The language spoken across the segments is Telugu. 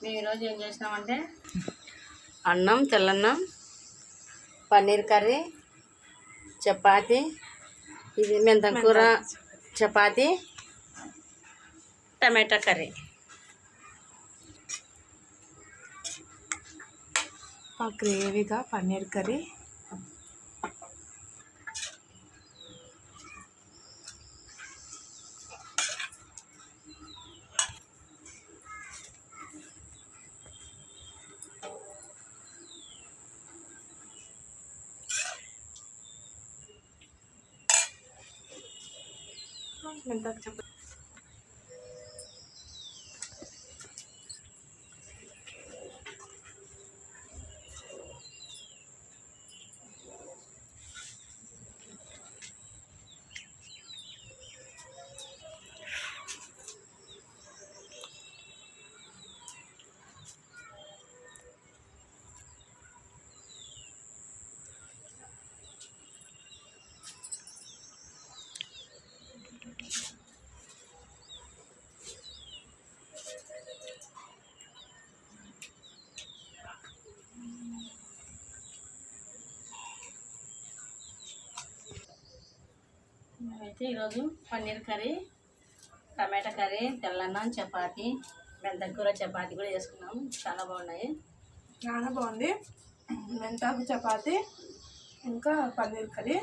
మేము ఈరోజు ఏం చేసినామంటే అన్నం తెల్లన్నం పన్నీర్ కర్రీ చపాతి ఇది మెంతం కూర చపాతి టమాటా కర్రీ. గ్రేవీగా పన్నీర్ కర్రీ మెంతాకు అయితే ఈరోజు పన్నీర్ కర్రీ టమాటా కర్రీ తెల్లన్నం చపాతి మెంతకూర చపాతి కూడా చేసుకున్నాం. చాలా బాగున్నాయి. చాలా బాగుంది. మెంతాకు చపాతి ఇంకా పన్నీర్ కర్రీ.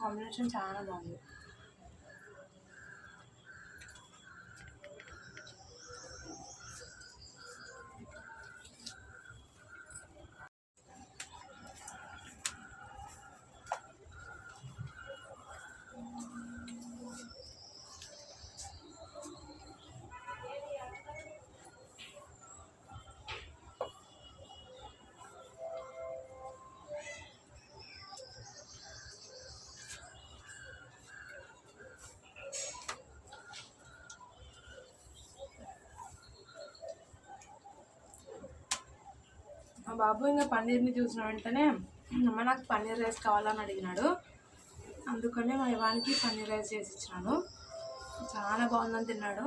కాంబినేషన్ చాలా బాగుంది. బాబు ఇంకా పన్నీర్ని చూసిన వెంటనే అమ్మ నాకు పన్నీర్ రైస్ కావాలని అడిగినాడు. అందుకనే మా ఇవానికి పన్నీర్ రైస్ చేసి ఇచ్చినాను. చాలా బాగుందని తిన్నాడు.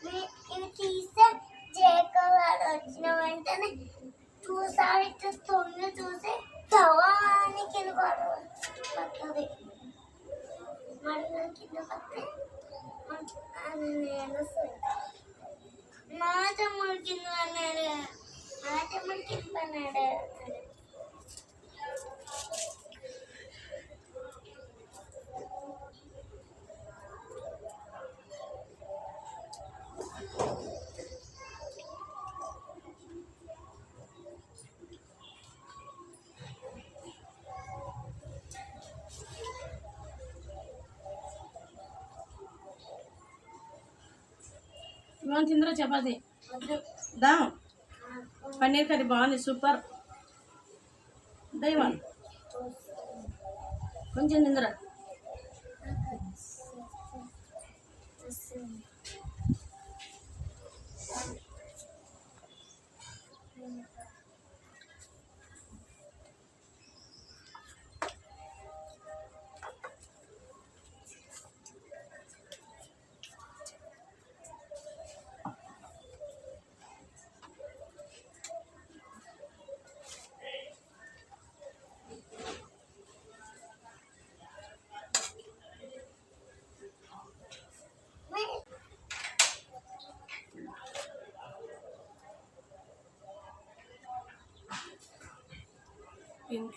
ఇవి తీస్తే జీలకర్ర వచ్చిన వెంటనే చూసాడు ఇట్లా తొంగి చూసి తవాని కింద పడుతుంది మరి నా కింద పడితే నేను మా తమ్ముడు కింద అన్నాడు మా తమ్ముడు కింద అన్నాడు మనం తిందరా చపాతి. దా. పన్నీర్ కర్రీ బాగుంది సూపర్. దైవాన్ కొంచెం తిందరా.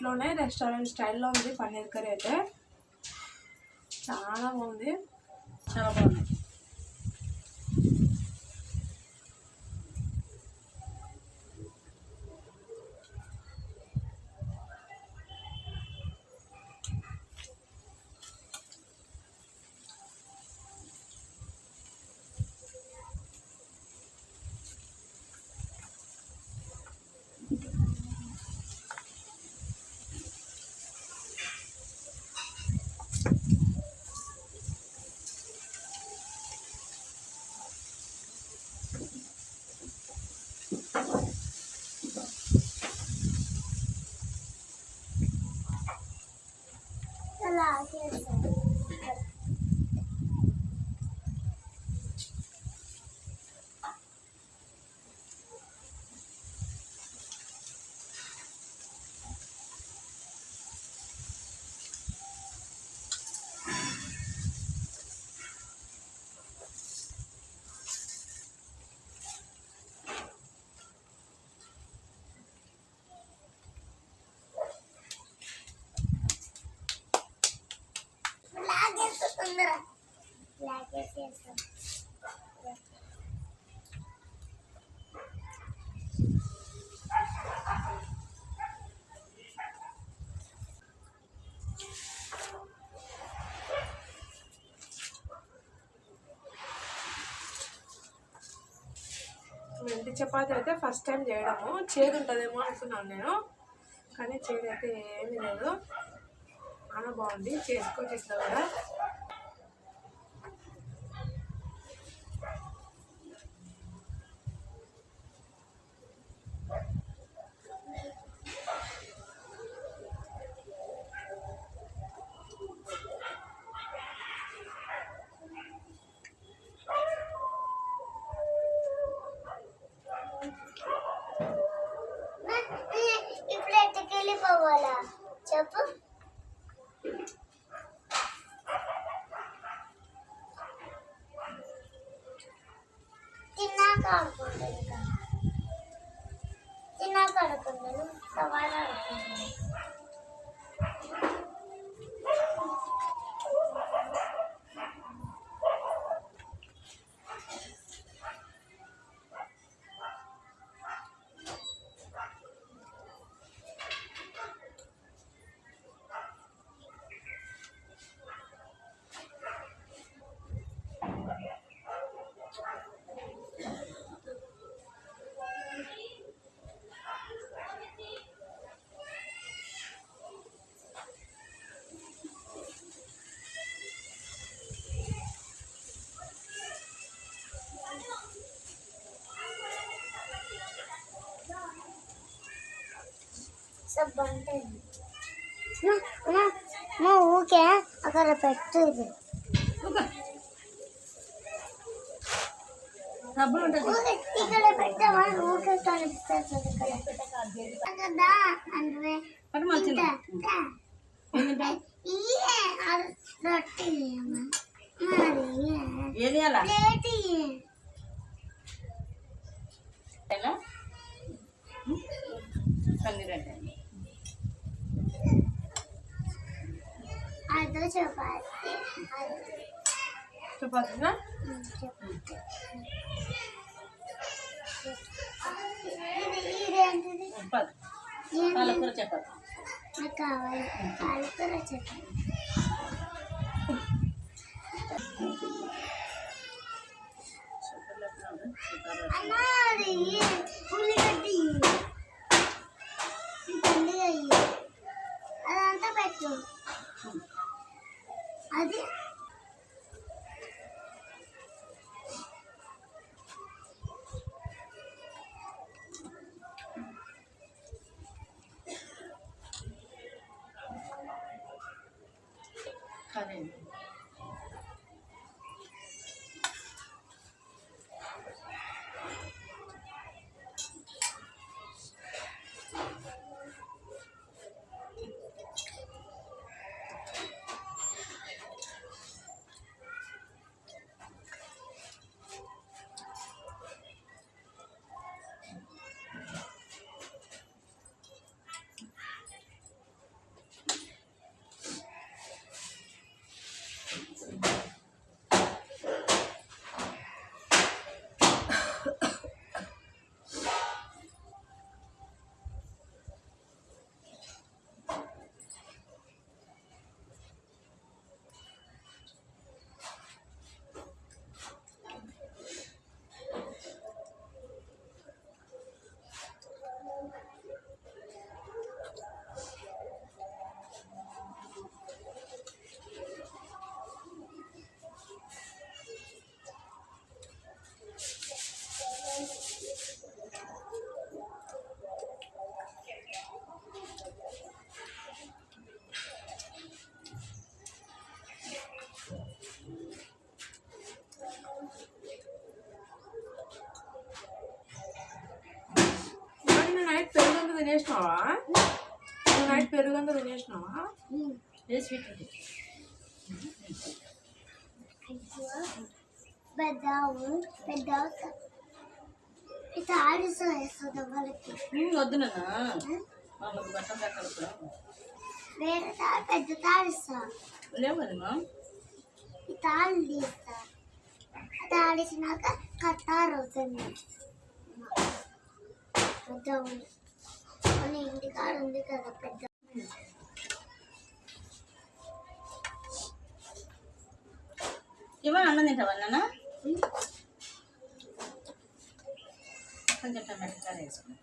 ఇంట్లోనే రెస్టారెంట్ స్టైల్లో ఉంది పన్నీర్ కర్రీ అయితే. చాలా బాగుంది. చాలా బాగుంది. మెంతి చపాతి అయితే ఫస్ట్ టైం చేయడము. చేదు ఉంటుందేమో అనుకున్నాను నేను. కానీ చేదు అయితే ఏమీ లేదు. చాలా బాగుంది. చేసుకోవచ్చు ఇట్లా కూడా. తిన్నాక ఆడుకుంటాను సవాల్ ఆడుకుంటాను ఊకే అక్కడ పెట్టు ఇది ఇక్కడ పెట్టావా ఊకే ఇక్కడ కదా అంటే రొట్టె. ఏది అలా. ఎలా పన్నీర్ అదో చపాతి. చపాతీనా చపాతి. పాలకూర చపాతి. కావాలి. పాలకూర చపాతి. తినేసినావా? నువ్వు నైట్ పెరుగు అంతా తినేసినావా? ఏ స్వీట్ ఉమ్, వద్దు నాన్న. వాళ్ళకి బట్టలు ఇప్పుడు. వేరే తాడు పెద్ద తాడిస్తా లేవు కదమ్మా ఈ తాళ్ళు తీస్తా తాడిసినాక కట్టారు అవుతుంది మన ఇంటికాడ ఉంది కదా పెద్ద. ఇవ్వ అన్నం తింటావా నాన్న? కొంచెం టమాటా కర్రీ వేసుకుని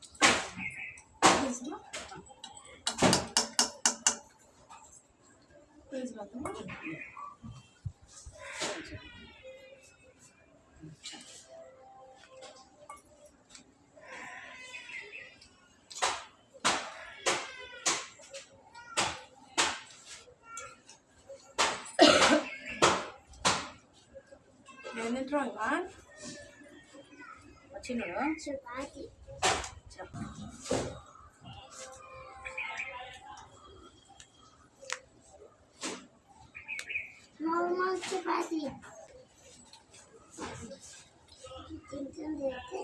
ఏం తింటున్నావు ఇంకా వచ్చిండు చపాతి. నార్మల్ చపాతి. కొంచెం చేస్తే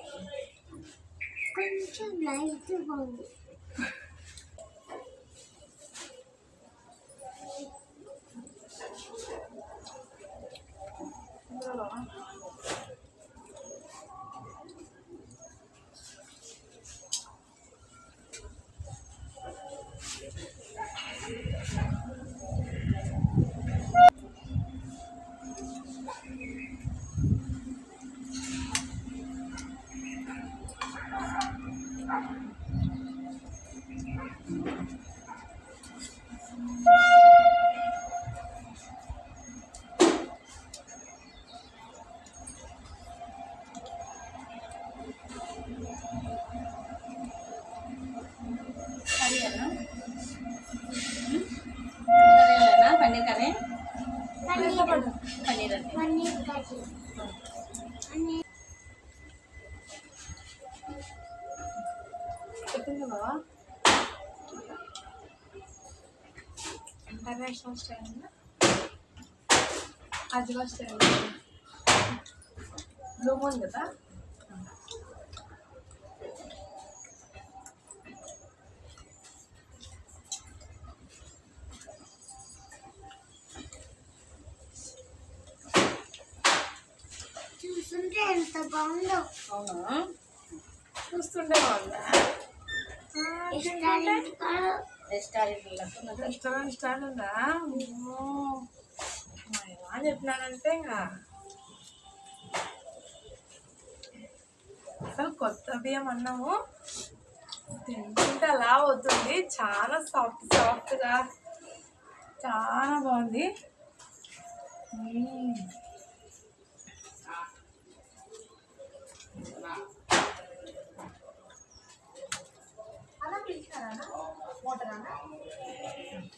కొంచెం ఇంటర్నేషనల్ స్టైల్ అజ్వా స్టైల్ బ్లూ మూన్ కదా? ఎంత బాగుందో. అవునా? చూస్తుంటే బాగుందా? రెస్టారెంట్ రెస్టారెంట్ ఉందా? చెప్పినానంటే ఇంకా అసలు కొత్త బియ్యం అన్నము తింటుంటే అలా అవుతుంది. చాలా సాఫ్ట్ సాఫ్ట్గా చాలా బాగుంది. మ్మ్.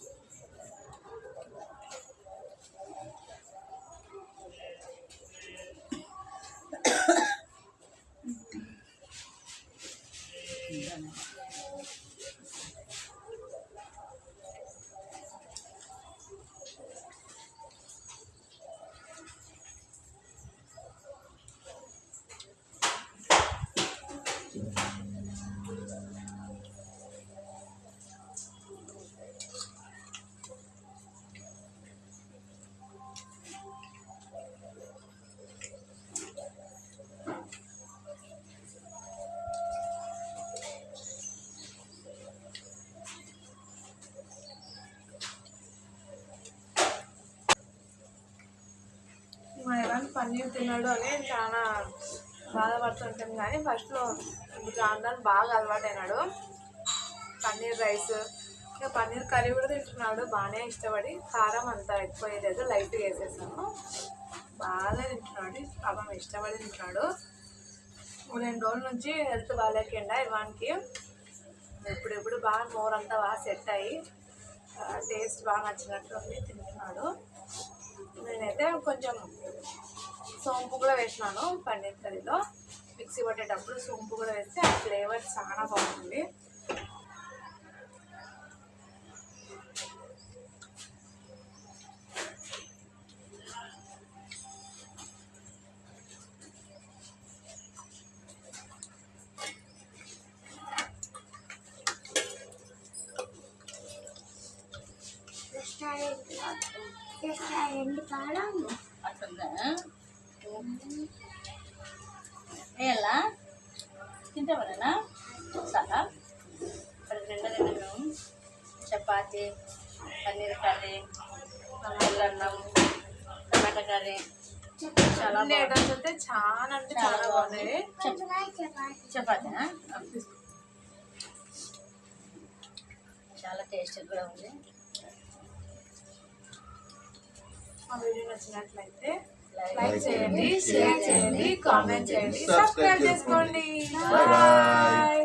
పన్నీర్ తిన్నాడు అని చాలా బాధపడుతుంటాం కానీ ఫస్ట్లో ఇప్పుడు బాగా అలవాటైనాడు. పన్నీర్ రైస్. ఇంకా పన్నీర్ కర్రీ కూడా తింటున్నాడు బాగానే ఇష్టపడి. కారం అంత ఎక్కువ వేయలేదు లైట్గా వేసేసాను బాగా తింటున్నాడు పాపం ఇష్టపడి తింటున్నాడు. రెండు రోజుల నుంచి హెల్త్ బాగాలేకుండా ఇవానికి. ఇప్పుడిప్పుడు బాగా నోరంతా బాగా సెట్ అయ్యి టేస్ట్ బాగా నచ్చినట్లు తింటున్నాడు. నేనైతే కొంచెం సోంపు కూడా వేసినాను. పన్నీర్ కర్రీలో మిక్సీ పట్టేటప్పుడు సోంపు కూడా వేస్తే ఆ ఫ్లేవర్ చాలా బాగుంటుంది. చపాతి పన్నీర్ కర్రీ అన్నం టమాటా కర్రీ. చాలా ఐటమ్స్ అయితే చాలా అంటే చాలా బాగున్నాయి చపాతీనా? చాలా టేస్ట్ కూడా ఉంది. మా వీడియో నచ్చినట్లయితే లైక్ చేయండి షేర్ చేయండి కామెంట్ చేయండి సబ్స్క్రైబ్ చేసుకోండి. బాయ్